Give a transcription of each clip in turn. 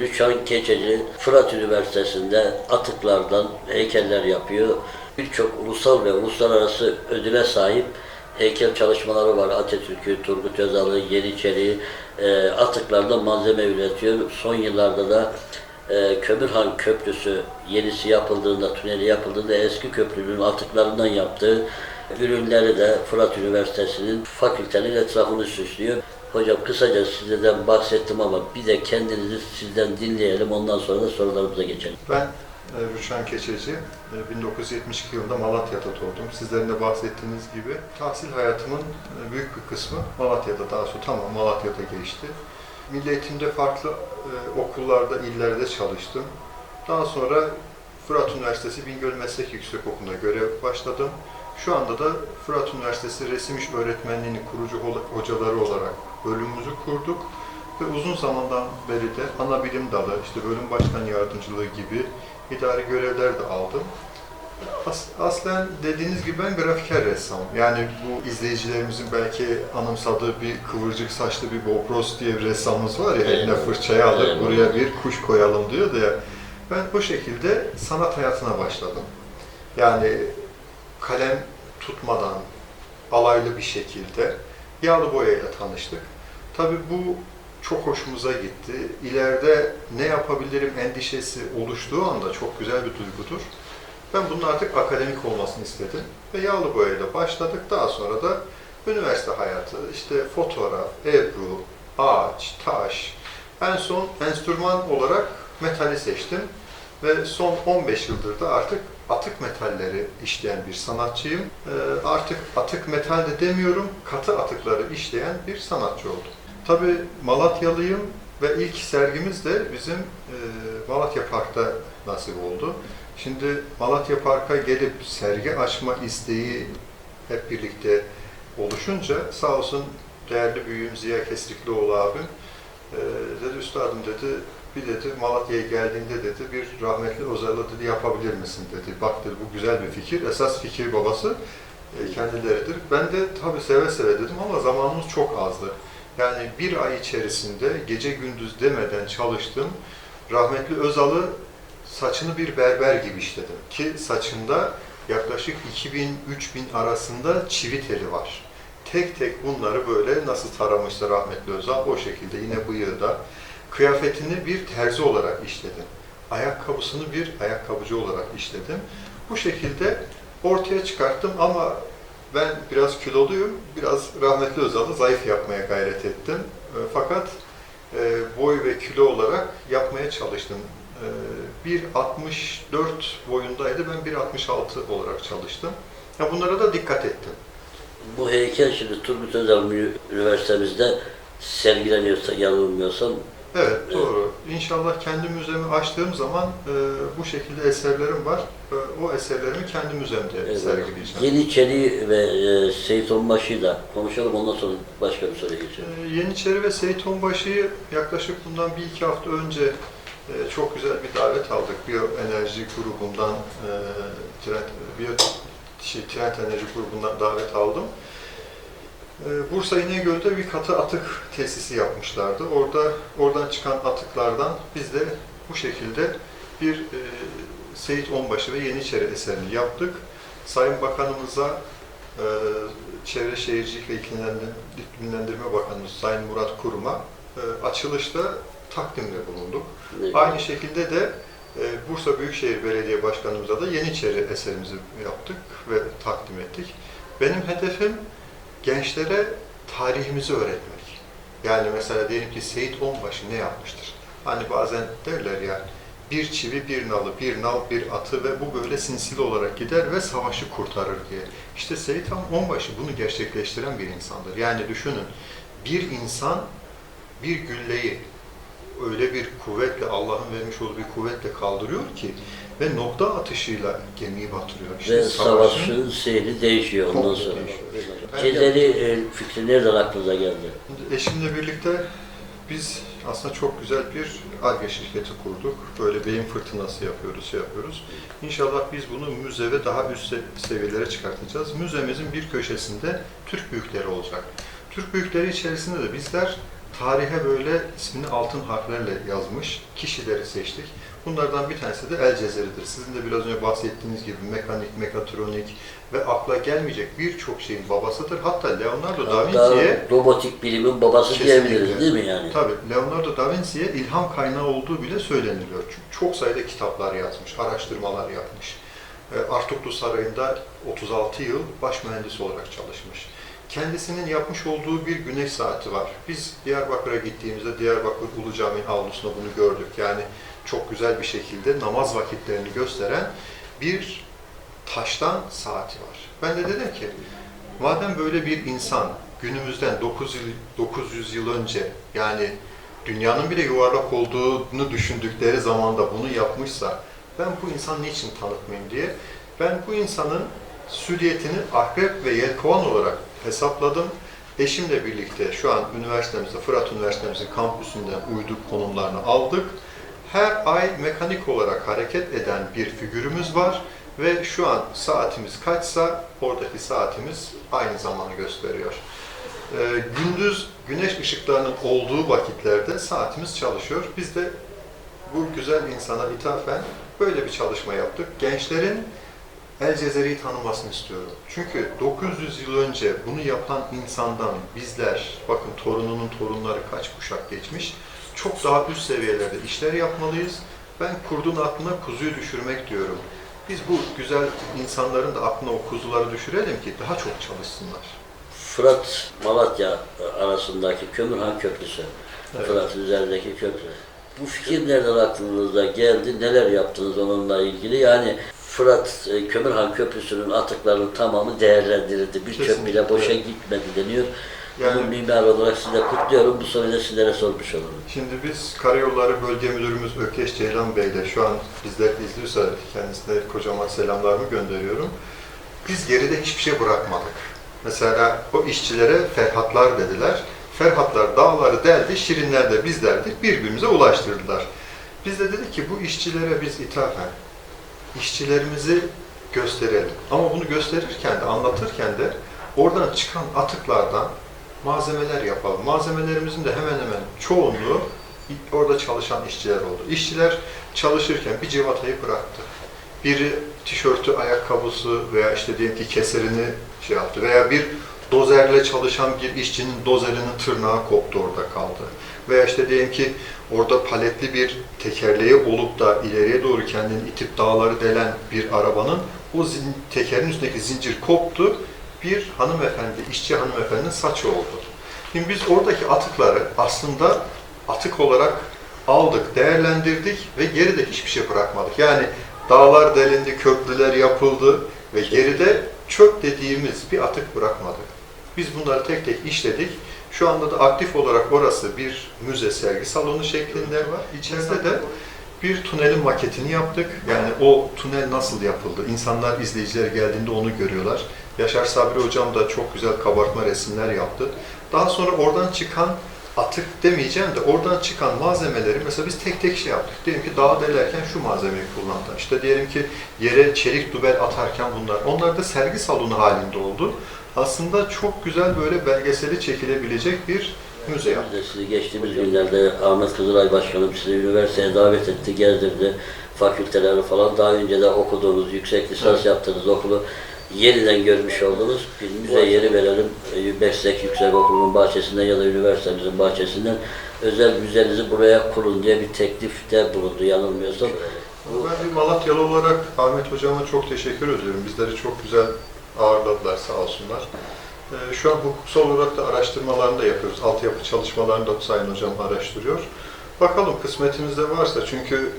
Rüçhan Keçeci Fırat Üniversitesi'nde atıklardan heykeller yapıyor. Birçok ulusal ve uluslararası ödüle sahip heykel çalışmaları var. Atatürk'ü, Turgut Özal'ı, Yeniçeri'yi e, atıklardan malzeme üretiyor. Son yıllarda da e, Kömürhan Köprüsü yenisi yapıldığında, tüneli yapıldığında eski köprünün atıklarından yaptığı ürünleri de Fırat Üniversitesi'nin fakültenin etrafını süslüyor. Hocam kısaca sizden bahsettim ama bir de kendinizi sizden dinleyelim. Ondan sonra da sorularımıza geçelim. Ben e, Rüşen Keçeci, e, 1972 yılında Malatya'da doğdum. Sizlerin de bahsettiğiniz gibi tahsil hayatımın e, büyük bir kısmı Malatya'da, daha sonra tamam Malatya'da geçti. Milli Eğitim'de farklı e, okullarda, illerde çalıştım. Daha sonra Fırat Üniversitesi Bingöl Meslek Yüksekokulu'nda görev başladım. Şu anda da Fırat Üniversitesi Resim İş Öğretmenliği'nin kurucu ho- hocaları olarak bölümümüzü kurduk. Ve uzun zamandan beri de ana bilim dalı, işte bölüm başkan yardımcılığı gibi idari görevler de aldım. As- aslen dediğiniz gibi ben grafiker ressamım. Yani bu izleyicilerimizin belki anımsadığı bir kıvırcık saçlı bir Bob Ross diye bir ressamımız var ya, eline Evet. fırçayı alır, Evet. buraya bir kuş koyalım diyor da ya. Ben bu şekilde sanat hayatına başladım. Yani kalem tutmadan, alaylı bir şekilde yağlı boyayla tanıştık. Tabii bu çok hoşumuza gitti. İleride ne yapabilirim endişesi oluştuğu anda çok güzel bir duygudur. Ben bunun artık akademik olmasını istedim ve yağlı boyayla başladık. Daha sonra da üniversite hayatı, işte fotoğraf, ebru, ağaç, taş. En son enstrüman olarak metali seçtim ve son 15 yıldır da artık atık metalleri işleyen bir sanatçıyım. Ee, artık atık metal de demiyorum, katı atıkları işleyen bir sanatçı oldum. Tabii Malatyalıyım ve ilk sergimiz de bizim e, Malatya Park'ta nasip oldu. Şimdi Malatya Park'a gelip sergi açma isteği hep birlikte oluşunca sağ olsun değerli büyüğüm Ziya Kesriklioğlu abim e, dedi üstadım dedi bir dedi Malatya'ya geldiğinde dedi bir rahmetli Ozal'ı dedi yapabilir misin dedi. Bak dedi bu güzel bir fikir. Esas fikir babası e, kendileridir. Ben de tabii seve seve dedim ama zamanımız çok azdı. Yani bir ay içerisinde gece gündüz demeden çalıştım. Rahmetli Özal'ı saçını bir berber gibi işledim. Ki saçında yaklaşık 2000-3000 arasında çivi teli var. Tek tek bunları böyle nasıl taramıştı rahmetli Özal o şekilde yine bıyığı da kıyafetini bir terzi olarak işledim. Ayakkabısını bir ayakkabıcı olarak işledim. Bu şekilde ortaya çıkarttım ama ben biraz kiloluyum, biraz rahmetli Özal'ı zayıf yapmaya gayret ettim. E, Fakat e, boy ve kilo olarak yapmaya çalıştım. E, 1.64 boyundaydı, ben 1.66 olarak çalıştım. Ya bunlara da dikkat ettim. Bu heykel şimdi Turgut Özal Üniversitemizde sergileniyorsa yanılmıyorsam Evet, doğru. İnşallah kendi müzemi açtığım zaman e, bu şekilde eserlerim var. E, o eserlerimi kendi müzemde Evet. sergileyeceğim. Yeniçeri ve e, Seyit Onbaşı'yı da konuşalım. Ondan sonra başka bir soruya geçelim. Ee, Yeniçeri ve Seyit Onbaşı'yı yaklaşık bundan bir iki hafta önce e, çok güzel bir davet aldık. Biyoenerji grubundan, e, Trend, Biyo, şey, Trend Enerji grubundan davet aldım. E, Bursa İnegöl'de bir katı atık tesisi yapmışlardı. Orada oradan çıkan atıklardan biz de bu şekilde bir e, Seyit Onbaşı ve Yeniçeri eserini yaptık. Sayın Bakanımıza e, Çevre Şehircilik ve İklimlendir- İklimlendirme Bakanımız Sayın Murat Kurum'a e, açılışta takdimde bulunduk. Ne- Aynı şekilde de e, Bursa Büyükşehir Belediye Başkanımıza da Yeniçeri eserimizi yaptık ve takdim ettik. Benim hedefim gençlere tarihimizi öğretmek. Yani mesela diyelim ki Seyit Onbaşı ne yapmıştır? Hani bazen derler ya bir çivi bir nalı, bir nal bir atı ve bu böyle sinsili olarak gider ve savaşı kurtarır diye. İşte Seyit Onbaşı bunu gerçekleştiren bir insandır. Yani düşünün bir insan bir gülleyi öyle bir kuvvetle Allah'ın vermiş olduğu bir kuvvetle kaldırıyor ki ve nokta atışıyla gemiyi batırıyor. İşte Ve savaşın savaşın seyri değişiyor ondan sonra. Cezeri e, fikri nereden aklınıza geldi? Eşimle birlikte biz aslında çok güzel bir ARGE şirketi kurduk. Böyle beyin fırtınası yapıyoruz, şey yapıyoruz. İnşallah biz bunu müze ve daha üst se- seviyelere çıkartacağız. Müzemizin bir köşesinde Türk büyükleri olacak. Türk büyükleri içerisinde de bizler tarihe böyle ismini altın harflerle yazmış kişileri seçtik. Bunlardan bir tanesi de El Cezeri'dir. Sizin de biraz önce bahsettiğiniz gibi mekanik, mekatronik ve akla gelmeyecek birçok şeyin babasıdır. Hatta Leonardo da Vinci'ye robotik bilimin babası Kesinlikle. diyebiliriz değil mi yani? Tabii Leonardo da Vinci'ye ilham kaynağı olduğu bile söyleniliyor. Çünkü çok sayıda kitaplar yazmış, araştırmalar yapmış. E, Artuklu Sarayı'nda 36 yıl baş mühendis olarak çalışmış. Kendisinin yapmış olduğu bir güneş saati var. Biz Diyarbakır'a gittiğimizde Diyarbakır Ulu Cami'nin avlusunda bunu gördük. Yani çok güzel bir şekilde namaz vakitlerini gösteren bir taştan saati var. Ben de dedim ki, madem böyle bir insan günümüzden 9 yıl, 900 yıl önce yani dünyanın bile yuvarlak olduğunu düşündükleri zamanda bunu yapmışsa ben bu insan niçin tanıtmayayım diye ben bu insanın süriyetini akrep ve yelkovan olarak hesapladım. Eşimle birlikte şu an üniversitemizde, Fırat Üniversitemizin kampüsünden uyduk konumlarını aldık. Her ay mekanik olarak hareket eden bir figürümüz var ve şu an saatimiz kaçsa oradaki saatimiz aynı zamanı gösteriyor. Ee, gündüz güneş ışıklarının olduğu vakitlerde saatimiz çalışıyor. Biz de bu güzel insana ithafen böyle bir çalışma yaptık. Gençlerin El Cezeri'yi tanımasını istiyorum. Çünkü 900 yıl önce bunu yapan insandan bizler, bakın torununun torunları kaç kuşak geçmiş, çok daha üst seviyelerde işler yapmalıyız. Ben kurdun aklına kuzuyu düşürmek diyorum. Biz bu güzel insanların da aklına o kuzuları düşürelim ki daha çok çalışsınlar. Fırat Malatya arasındaki Kömürhan Köprüsü. Evet. Fırat'ın üzerindeki köprü. Bu fikir nereden aklınıza geldi? Neler yaptınız onunla ilgili? Yani Fırat e, Kömürhan Köprüsü'nün atıklarının tamamı değerlendirildi. Bir çöp bile boşa gitmedi deniyor. Yani- Bunu mimar olarak size kutluyorum. Bu soruyu da sizlere sormuş olurum. Şimdi biz Karayolları Bölge Müdürümüz Ökeş Ceylan Bey ile şu an bizler izliyorsa kendisine kocaman selamlarımı gönderiyorum. Biz geride hiçbir şey bırakmadık. Mesela o işçilere Ferhatlar dediler. Ferhatlar dağları deldi, Şirinler de bizlerdik, birbirimize ulaştırdılar. Biz de dedik ki bu işçilere biz ithafen işçilerimizi gösterelim. Ama bunu gösterirken de, anlatırken de oradan çıkan atıklardan malzemeler yapalım. Malzemelerimizin de hemen hemen çoğunluğu orada çalışan işçiler oldu. İşçiler çalışırken bir civatayı bıraktı. Biri tişörtü, ayakkabısı veya işte diyelim ki keserini şey yaptı veya bir dozerle çalışan bir işçinin dozerinin tırnağı koptu orada kaldı. Veya işte diyelim ki orada paletli bir tekerleği olup da ileriye doğru kendini itip dağları delen bir arabanın o zin, tekerin üstündeki zincir koptu. Bir hanımefendi, işçi hanımefendinin saçı oldu. Şimdi biz oradaki atıkları aslında atık olarak aldık, değerlendirdik ve geride hiçbir şey bırakmadık. Yani dağlar delindi, köprüler yapıldı ve geride çöp dediğimiz bir atık bırakmadık. Biz bunları tek tek işledik. Şu anda da aktif olarak orası bir müze sergi salonu şeklinde var. İçeride de bir tünelin maketini yaptık. Yani o tünel nasıl yapıldı? İnsanlar, izleyiciler geldiğinde onu görüyorlar. Yaşar Sabri Hocam da çok güzel kabartma resimler yaptı. Daha sonra oradan çıkan atık demeyeceğim de oradan çıkan malzemeleri mesela biz tek tek şey yaptık. Diyelim ki dağ delerken şu malzemeyi kullandı. İşte diyelim ki yere çelik dubel atarken bunlar. Onlar da sergi salonu halinde oldu. Aslında çok güzel böyle belgeseli çekilebilecek bir müze yaptık. Sizi geçtiğimiz günlerde Ahmet Kızılay Başkanım sizi üniversiteye davet etti, gezdirdi. Fakülteleri falan daha önce de okuduğunuz, yüksek lisans yaptığınız okulu yeniden görmüş oldunuz. Bir müze yeri verelim. Meslek Yüksek Okulu'nun bahçesinden ya da üniversitemizin bahçesinden özel müzenizi buraya kurun diye bir teklifte bulundu yanılmıyorsam. Ben bir Malatyalı olarak Ahmet Hocama çok teşekkür ediyorum. Bizleri çok güzel ağırladılar sağ olsunlar. Ee, Şu an hukuksal olarak da araştırmalarını da yapıyoruz. Altyapı çalışmalarını da Sayın Hocam araştırıyor. Bakalım kısmetimizde varsa çünkü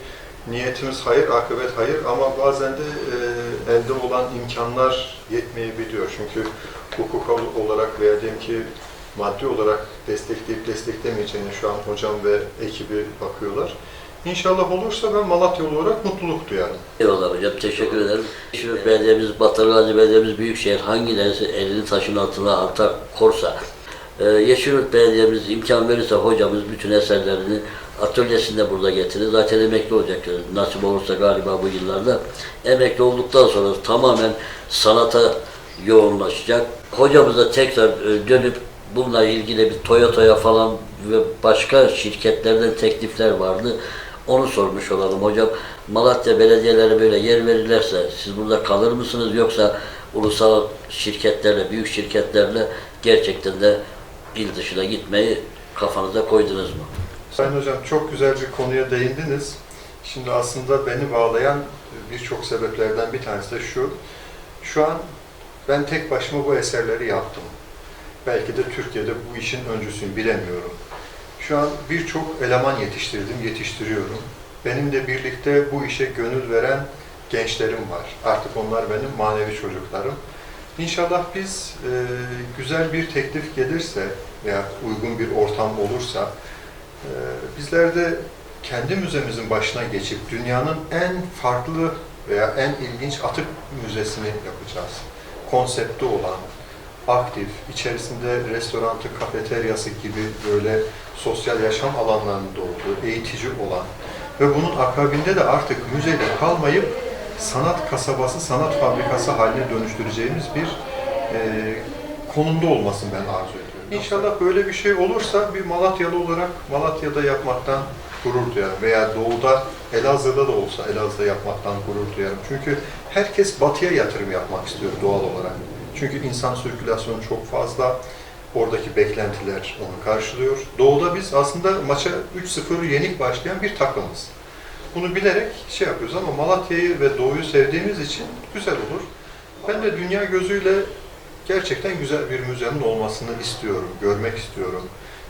niyetimiz hayır, akıbet hayır ama bazen de e, elde olan imkanlar yetmeyebiliyor. Çünkü hukukal olarak veya diyelim ki maddi olarak destekleyip desteklemeyeceğine şu an hocam ve ekibi bakıyorlar. İnşallah olursa ben Malatyalı olarak mutluluk duyarım. Eyvallah hocam, teşekkür ederim. Yeşilyurt Belediye'miz, Batı Gazi Belediye'miz, Büyükşehir hangilerisi elini taşın altına atar, korsa, e, Yeşilyurt Belediye'miz imkan verirse hocamız bütün eserlerini atölyesinde burada getirir. Zaten emekli olacak. Nasip olursa galiba bu yıllarda. Emekli olduktan sonra tamamen sanata yoğunlaşacak. Hocamıza tekrar e, dönüp bununla ilgili bir Toyota'ya falan ve başka şirketlerden teklifler vardı. Onu sormuş olalım hocam. Malatya belediyeleri böyle yer verirlerse siz burada kalır mısınız yoksa ulusal şirketlerle, büyük şirketlerle gerçekten de il dışına gitmeyi kafanıza koydunuz mu? Sayın Hocam çok güzel bir konuya değindiniz. Şimdi aslında beni bağlayan birçok sebeplerden bir tanesi de şu. Şu an ben tek başıma bu eserleri yaptım. Belki de Türkiye'de bu işin öncüsüyüm bilemiyorum. Şu an birçok eleman yetiştirdim, yetiştiriyorum. Benimle birlikte bu işe gönül veren gençlerim var. Artık onlar benim manevi çocuklarım. İnşallah biz e, güzel bir teklif gelirse veya uygun bir ortam olursa ee, Bizler de kendi müzemizin başına geçip dünyanın en farklı veya en ilginç atık müzesini yapacağız. Konsepti olan, aktif, içerisinde restorantı, kafeteryası gibi böyle sosyal yaşam alanlarında olduğu, eğitici olan ve bunun akabinde de artık müzede kalmayıp sanat kasabası, sanat fabrikası haline dönüştüreceğimiz bir e, konumda olmasını ben arzu ediyorum. İnşallah böyle bir şey olursa bir Malatyalı olarak Malatya'da yapmaktan gurur duyarım veya doğuda Elazığ'da da olsa Elazığ'da yapmaktan gurur duyarım. Çünkü herkes batıya yatırım yapmak istiyor doğal olarak. Çünkü insan sirkülasyonu çok fazla. Oradaki beklentiler onu karşılıyor. Doğuda biz aslında maça 3-0 yenik başlayan bir takımız. Bunu bilerek şey yapıyoruz ama Malatya'yı ve Doğu'yu sevdiğimiz için güzel olur. Ben de dünya gözüyle gerçekten güzel bir müzenin olmasını istiyorum, görmek istiyorum.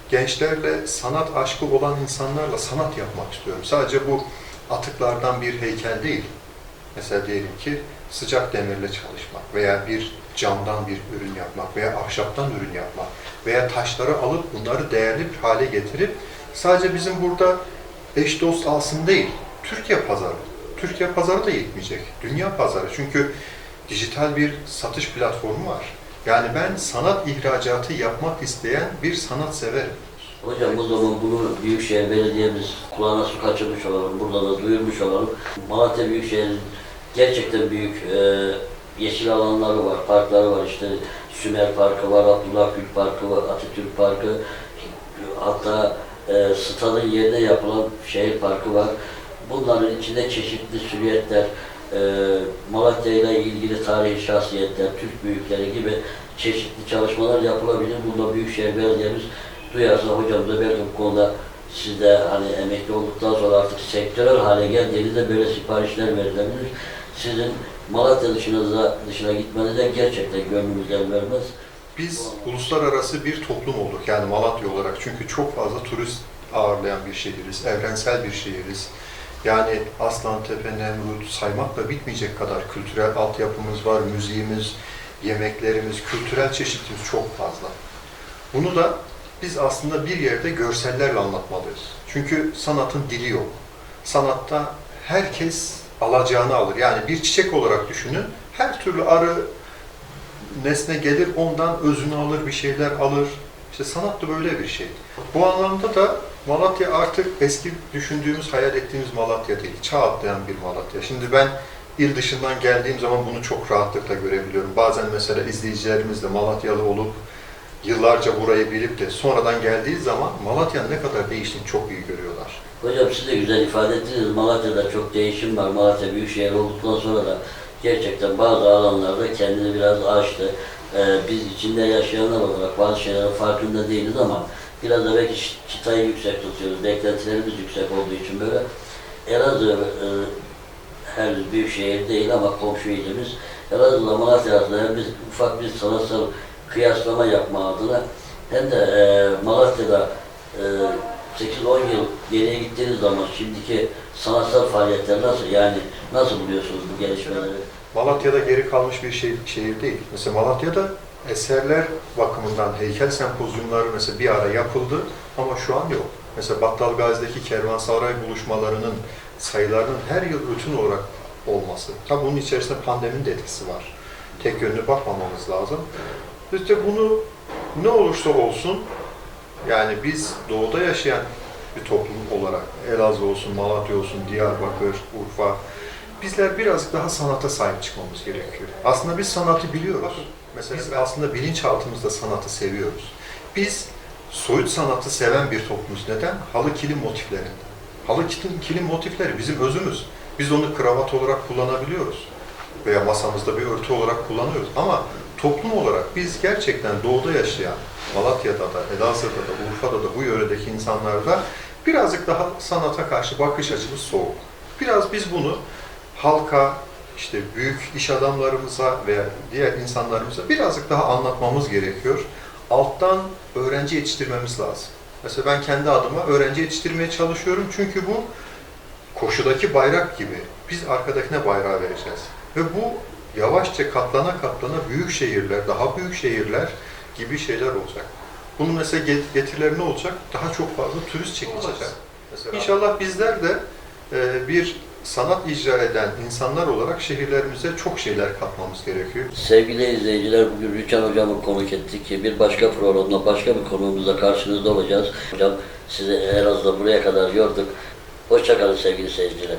Gençlerle sanat aşkı olan insanlarla sanat yapmak istiyorum. Sadece bu atıklardan bir heykel değil. Mesela diyelim ki sıcak demirle çalışmak veya bir camdan bir ürün yapmak veya ahşaptan ürün yapmak veya taşları alıp bunları değerli bir hale getirip sadece bizim burada eş dost alsın değil, Türkiye pazarı. Türkiye pazarı da yetmeyecek. Dünya pazarı. Çünkü dijital bir satış platformu var. Yani ben sanat ihracatı yapmak isteyen bir sanatseverim. Hocam o zaman bunu Büyükşehir Belediye'miz kulağına su kaçırmış olalım, burada da duyurmuş olalım. Malatya Büyükşehir'in gerçekten büyük e, yeşil alanları var, parkları var işte Sümer Parkı var, Abdullah Gül Parkı var, Atatürk Parkı, hatta e, stadın yerine yapılan şehir parkı var. Bunların içinde çeşitli süriyetler, e, Malatya ile ilgili tarihi şahsiyetler, Türk büyükleri gibi çeşitli çalışmalar yapılabilir. Bunda Büyükşehir Belediye'miz duyarsa hocam da belki bu konuda siz de hani emekli olduktan sonra artık sektörel hale geldiğinizde böyle siparişler verilebilir. Sizin Malatya dışına, dışına gitmenize gerçekten gönlümüz el vermez. Biz uluslararası bir toplum olduk yani Malatya olarak çünkü çok fazla turist ağırlayan bir şehiriz, evrensel bir şehiriz. Yani Aslantepe, Nemrut saymakla bitmeyecek kadar kültürel altyapımız var, müziğimiz, yemeklerimiz, kültürel çeşitliliğimiz çok fazla. Bunu da biz aslında bir yerde görsellerle anlatmalıyız. Çünkü sanatın dili yok. Sanatta herkes alacağını alır. Yani bir çiçek olarak düşünün. Her türlü arı, nesne gelir ondan özünü alır, bir şeyler alır. İşte sanat da böyle bir şey. Bu anlamda da Malatya artık eski düşündüğümüz, hayal ettiğimiz Malatya değil. Çağ atlayan bir Malatya. Şimdi ben il dışından geldiğim zaman bunu çok rahatlıkla görebiliyorum. Bazen mesela izleyicilerimiz de Malatyalı olup yıllarca burayı bilip de sonradan geldiği zaman Malatya'nın ne kadar değiştiğini çok iyi görüyorlar. Hocam siz de güzel ifade ettiniz. Malatya'da çok değişim var. Malatya Büyükşehir olduktan sonra da gerçekten bazı alanlarda kendini biraz aştı. Ee, biz içinde yaşayanlar olarak bazı şeylerin farkında değiliz ama biraz da belki çıtayı yüksek tutuyoruz. Beklentilerimiz yüksek olduğu için böyle Elazığ e, henüz büyük şehir değil ama komşu ilimiz. Elazığ'la Malatya arasında hem ufak bir sanatsal kıyaslama yapma adına hem de e, Malatya'da e, 8-10 yıl geriye gittiğiniz zaman şimdiki sanatsal faaliyetler nasıl? Yani nasıl buluyorsunuz bu gelişmeleri? Malatya'da geri kalmış bir şey, şehir değil. Mesela Malatya'da eserler bakımından heykel sempozyumları mesela bir ara yapıldı ama şu an yok. Mesela Battal Gazi'deki kervansaray buluşmalarının sayılarının her yıl rutin olarak olması. Tabi bunun içerisinde pandeminin de etkisi var. Tek yönlü bakmamamız lazım. İşte bunu ne olursa olsun yani biz doğuda yaşayan bir toplum olarak Elazığ olsun, Malatya olsun, Diyarbakır, Urfa bizler biraz daha sanata sahip çıkmamız gerekiyor. Aslında biz sanatı biliyoruz. Mesela biz aslında bilinçaltımızda sanatı seviyoruz. Biz soyut sanatı seven bir toplumuz. Neden? Halı kilim motiflerinden. Halı kilim, kilim motifleri bizim özümüz. Biz onu kravat olarak kullanabiliyoruz. Veya masamızda bir örtü olarak kullanıyoruz. Ama toplum olarak biz gerçekten doğuda yaşayan, Malatya'da da, Elazığ'da da, Urfa'da da bu yöredeki insanlarda birazcık daha sanata karşı bakış açımız soğuk. Biraz biz bunu halka, işte büyük iş adamlarımıza veya diğer insanlarımıza birazcık daha anlatmamız gerekiyor. Alttan öğrenci yetiştirmemiz lazım. Mesela ben kendi adıma öğrenci yetiştirmeye çalışıyorum çünkü bu koşudaki bayrak gibi biz arkadakine bayrağı vereceğiz. Ve bu yavaşça katlana katlana büyük şehirler, daha büyük şehirler gibi şeyler olacak. Bunun mesela get- getirileri ne olacak? Daha çok fazla turist çekilecek. Mesela. İnşallah bizler de e, bir sanat icra eden insanlar olarak şehirlerimize çok şeyler katmamız gerekiyor. Sevgili izleyiciler bugün Rüçhan Hocam'ı konuk ettik ki bir başka programda başka bir konuğumuzla karşınızda olacağız. Hocam sizi Elazığ'da buraya kadar yorduk. Hoşçakalın sevgili seyirciler.